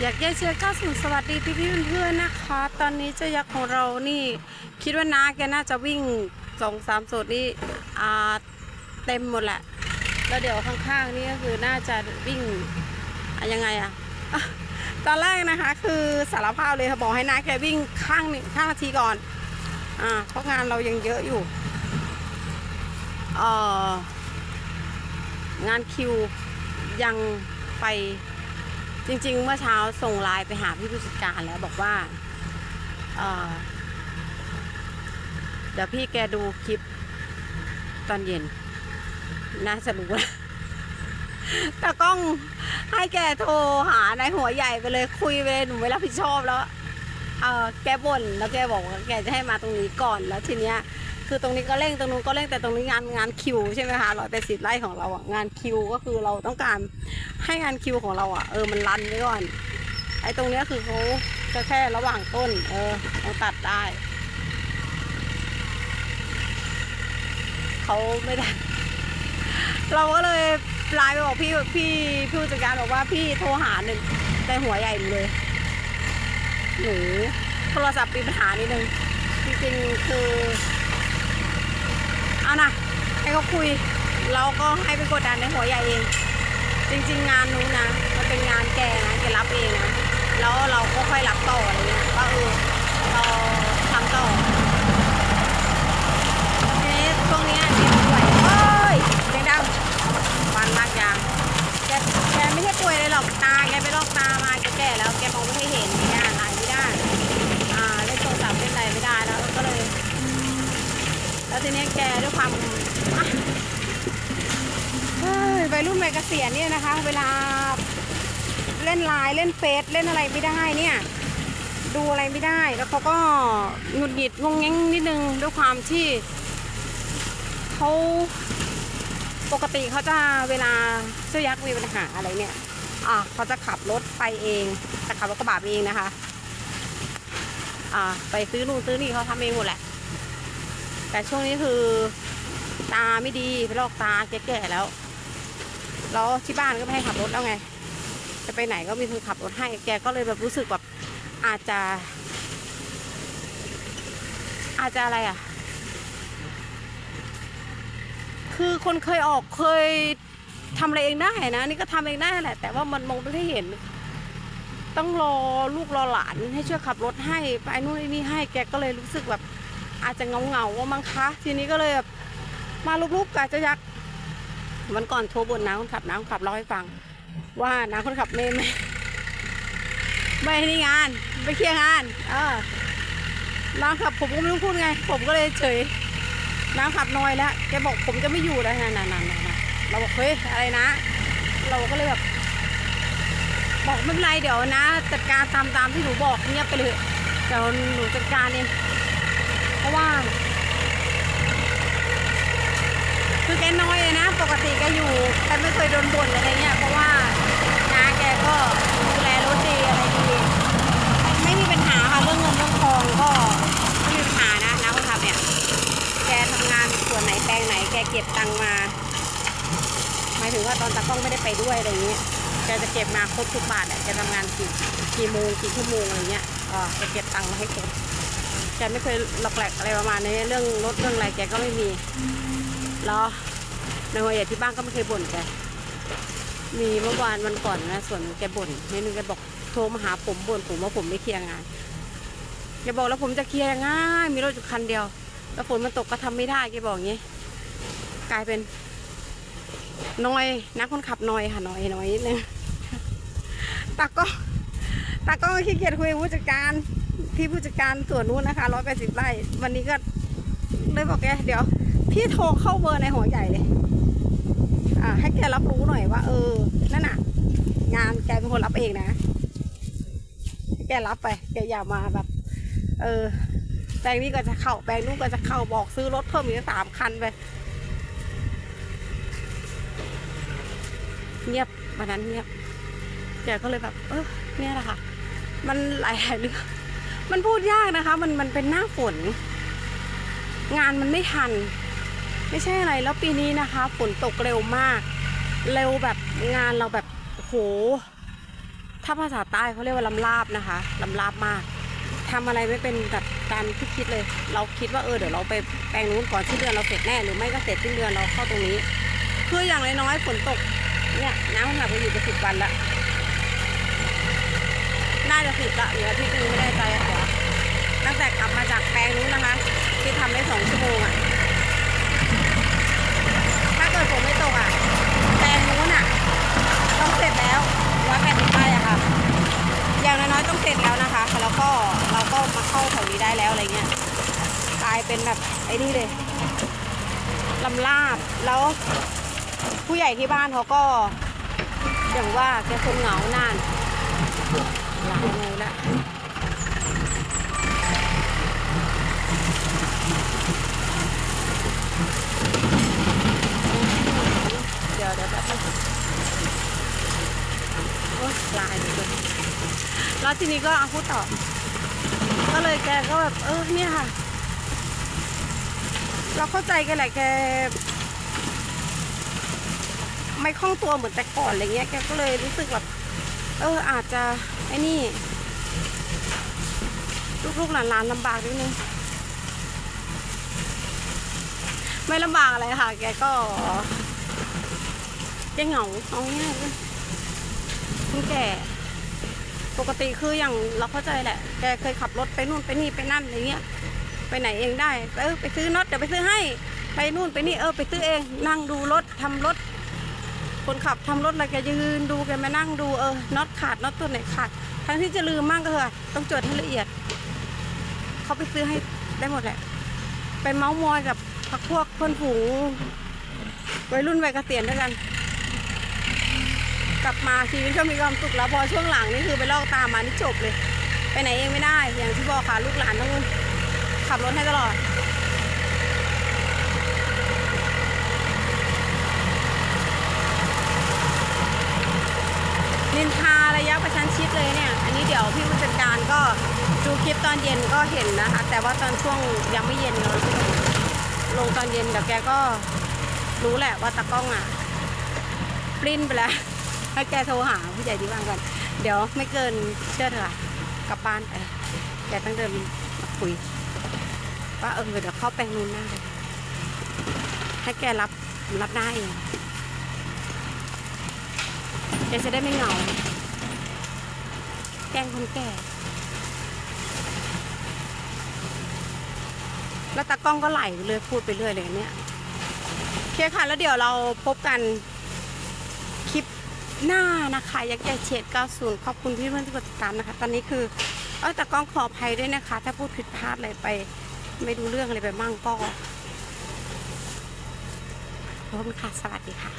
อยากแยเชื้อก้าสู่สวัสดีพี่พี่เพื่อนๆนะคะ ตอนนี้เจ้ายักษ์ของเรานี่ คิดว่าน้าแกน่าจะวิ่งสองสามโซนนี่อ่าเต็มหมดแหละ แล้วเดี๋ยวข้างๆนี่ก็คือน่าจะวิ่งยังไงอะตอนแรกนะคะ คือสารภาพเลยค่ะบอกให้น้าแกวิ่งข้างหนึ่งข้างนาทีก่อนอ่าเพราะงานเรายังเยอะอยู่เอ่องานคิวยังไป จริงๆ เมื่อเช้าส่งไลน์ไปหาพี่ผู้จัดการแล้วบอกว่าเเดี๋ยวพี่แกดูคลิปตอนเย็น น่าจะรู้แล้วแต่กล้องให้แกโทรหาในายหัวใหญ่ไปเลยคุยไปเลยหนูไม่รับผิดชอบแล้ว เออแกบ่นแล้วแกบอกว่าแกจะให้มาตรงนี้ก่อนแล้วทีเนี้ย คือตรงนี้ก็เร่งตรงนู้นก็เร่งแต่ตรงนี้งานงานคิวใช่ไหมคะร้อยแปดสิบไร่ของเราอะงานคิวก็คือเราต้องการให้งานคิวของเราอะเออมันรันไว้ก่อนไอ้ตรงเนี้ยคือเขาก็แค่ระหว่างต้น เออต้องตัดได้เขาไม่ได้ เราก็เลยไลน์ไปบอกพี่พี่ผู้จัดการบอกว่าพี่โทรหาหนึ่งแต่หัวใหญ่หนูเลยหนูโทรศัพท์มีปัญหานิดนึงจริงๆคือ เอานะให้เขาคุย เราก็ให้ไปกดดันในหัวใหญ่เอง จริง ๆ งานนู้นนะ มันเป็นงานแกนะแกรับเองนะ แล้วเราก็ค่อยรับต่ออะไรเงี้ยว่าเออเราทำต่อทีนี้ช่วงนี้แกป่วยเอ้ยเสียงดังฟันลากยางแกแกไม่ใช่ป่วยเลยหรอกตาแกไปลอกตามาแกแก่แล้วแกมองไม่ค่อยเห็นแกอ่านอะไรไม่ได้ อ่าเล่นโทรศัพท์เล่นอะไรไม่ได้แล้วก็เลย แล้วทีนี้แกด้วยความเฮ้ยวัยรุ่นวัยเกษียณเนี่ยนะคะ เวลาเล่นไลน์เล่นเฟซเล่นอะไรไม่ได้เนี่ย ดูอะไรไม่ได้ แล้วเขาก็หงุดหงิดงงแงงนิดนึงด้วยความที่เขาปกติเขาจะเวลาเจ้ายักษ์มีปัญหาอะไรเนี่ย อ่าเขาจะขับรถไปเองจะขับรถกระบะไปเองนะคะ อ่าไปซื้อนู่นซื้อนี่เขาทำเองหมดแหละ แต่ช่วงนี้คือตาไม่ดีไปลอกตาแก่ๆแล้วแล้วที่บ้านก็ไม่ให้ขับรถแล้วไง จะไปไหนก็มีคนขับรถให้แกก็เลยแบบรู้สึกแบบอาจจะ อาจจะอะไรอะ คือคนเคยออกเคยทำอะไรเองได้นะนี่ก็ทำเองได้แหละ แต่ว่ามันมองไม่ได้เห็น ต้องรอลูกรอหลานให้ช่วยขับรถให้ไปนู่นนี่ให้แกก็เลยรู้สึกแบบ อาจจะเงาเงาว่ามั้งคะทีนี้ก็เลยแบบมาลุกๆกะจะยักวันก่อนโทรบ่นน้าคนขับน้าคนขับเล่าให้ฟัง ว่าน้าคนขับไม่ไม่ไม่ให้นี่งานไปเคลียร์งาน เออน้าขับผมก็ไม่รู้พูดไง ผมก็เลยเฉยน้าขับน้อยแล้วแกบอกผมจะไม่อยู่แล้วนั่นๆๆๆเราบอกเฮ้ยอะไรนะ เราก็เลยแบบบอกไม่เป็นไรเดี๋ยวนะ จัดการตามตามที่หนูบอกเงียบไปเลยเดี๋ยวหนูจัดการเอง เพราะว่า คือแกน้อยเลยนะ ปกติแกอยู่แกไม่เคยโดนบ่นอะไรเงี้ยเพราะว่าน้าแกก็ดูแลรถดีอะไรดีไม่มีปัญหาค่ะเรื่องเงินเรื่องทองก็ไม่มีปัญหานะน้าคนขับเนี่ยแกทำงานส่วนไหนแปลงไหน แกเก็บตังมาหมายถึงว่าตอนตากล้องไม่ได้ไปด้วยอะไรเงี้ยแกจะเก็บมาครบทุกบาทอะแกทำงานกี่กี่โมงกี่ชั่วโมงอะไรเงี้ยเออแกเก็บตังค์มาให้ครบ แกไม่เคยหลอกแหลกอะไรประมาณนี้เรื่องรถเรื่องอะไรแกก็ไม่มีแล้วในหัวใหญ่ที่บ้านก็ไม่เคยบ่นแกมีเมื่อวานวันก่อนนะส่วนแกบ่นนิดนึงแกบอกโทรมาหาผมบ่นผมว่าผมไม่เคลียร์งานแกบอกแล้วผมจะเคลียร์ง่ายมีรถอยู่คันเดียว แล้วฝนมันตกก็ทำไม่ได้แกบอกอย่างงี้ กลายเป็นน้อยนักคนขับน้อยค่ะน้อยน้อยนิดนึงตาก็ตาก็ขี้เกียจคุยผู้จัดการ ที่ผู้จัดการส่วนนู้นนะคะร้อยแปดสิบไร่วันนี้ก็เลยบอกแกเดี๋ยว พี่โทรเข้าเบอร์ในหัวใหญ่เลยอ่าให้แกรับรู้หน่อยว่า เออ นั่นน่ะ งานแกเป็นคนรับเองนะแกรับไป แกอย่ามาแบบ เออแปลงนี้ก็จะเข้าแปลงนู้นก็จะเข้าบอกซื้อรถเพิ่มอีกสามคันไปเงียบวันนั้นเงียบแกก็เลยแบบ เออเนี่ยแหละค่ะ มันหลายๆเรื่อง มันพูดยากนะคะ มันมันเป็นหน้าฝน งานมันไม่ทัน ไม่ใช่อะไรแล้วปีนี้นะคะ ฝนตกเร็วมาก เร็วแบบงานเราแบบโห ถ้าภาษาใต้เขาเรียกว่าลำลาบนะคะลำลาบมากทำอะไรไม่เป็นแบบตามที่คิดเลย เราคิดว่าเออเดี๋ยวเราไปแปลงนู้นก่อนสิ้นเดือนเราเสร็จแน่หรือไม่ก็เสร็จสิ้นเดือนเราเข้าตรงนี้คืออย่างน้อยๆฝนตกเนี่ยน้ำมันหนักไปอยู่จะสิบวันละน่าจะสิบละเหลืออาที่นึงไม่แน่ใจค่ะ ตั้งแต่กลับมาจากแปลงนู้นนะคะ ที่ทำได้สองชั่วโมงอะถ้าเกิดฝนไม่ตกอะแปลงนู้นอะต้องเสร็จแล้วร้อยแปดสิบไร่อะค่ะ อย่างน้อยๆต้องเสร็จแล้วนะคะ แล้วก็เราก็มาเข้าแถวนี้ได้แล้วอะไรเงี้ยกลายเป็นแบบไอ้นี่เลยลำลาบแล้วผู้ใหญ่ที่บ้านเขาก็อย่างว่าแกคนเหงานานหลายไงละเดี๋ยวเดี๋ยวแป๊บนึง โอ๊ยลายเลย แล้วทีนี้ก็เอาพูดต่อ ก็เลยแกก็แบบเออเนี่ยค่ะ เราเข้าใจแกแหละแก ไม่คล่องตัวเหมือนแต่ก่อนอะไรเงี้ยแกก็เลยรู้สึกแบบเอออาจจะไอ้นี่ลูกๆหลานๆลำบากนิดนึงไม่ลำบากอะไรค่ะ แกก็แกเหงาเอาง่ายๆคุณแก่ ปกติคืออย่างเราเข้าใจแหละ แกเคยขับรถไปนู่นไปนี่ไปนั่นอะไรเงี้ย ไปไหนเองได้ เออไปซื้อน็อตเดี๋ยวไปซื้อให้ ไปนู่นไปนี่เออไปซื้อเอง นั่งดูรถทำรถ คนขับทำรถอะไรแกยืนดูแกมานั่งดูเออน็อตขาดน็อตตัวไหนขาด ทั้งที่จะลืมมากก็เถอะต้องจดให้ละเอียด เขาไปซื้อให้ได้หมดแหละ ไปเมาส์มอยกับพักพวกเพื่อนฝูงวัยรุ่นวัยเกษียณด้วยกัน กลับมาชีวิตก็มีความสุขแล้วพอช่วงหลังนี่คือไปลอกตามมานี่จบเลย ไปไหนเองไม่ได้ อย่างที่บอกค่ะลูกหลานต้องขับรถให้ตลอดนินทาระยะประชันชิดเลยเนี่ย อันนี้เดี๋ยวพี่ผู้จัดการก็ดูคลิปตอนเย็นก็เห็นนะคะ แต่ว่าตอนช่วงยังไม่เย็นเราลงตอนเย็นเดี๋ยวแกก็รู้แหละว่าตากล้องอะปริ้นไปแล้ว ให้แกโทรหาผู้ใหญ่ที่บ้านก่อน เดี๋ยวไม่เกินเชื่อเถอะกลับบ้านไปแกต้องเดินมาคุยว่าเออเดี๋ยวเข้าแปลงนู้นหน้าเลยให้แกรับรับหน้าเองแกจะได้ไม่เหงา แกงคนแก่ แล้วตากล้องก็ไหลเลยพูดไปเรื่อยเลยเนี่ยโอเคค่ะแล้วเดี๋ยวเราพบกัน หน้านะคะยักษ์ใหญ่เฉด90 ขอบคุณพี่เพื่อนที่กดติดตามนะคะ ตอนนี้คือเออแต่กล้องขออภัยด้วยนะคะ ถ้าพูดผิดพลาดอะไรไป ไม่รู้เรื่องอะไรไปมั่งก็ขอบคุณค่ะ สวัสดีค่ะ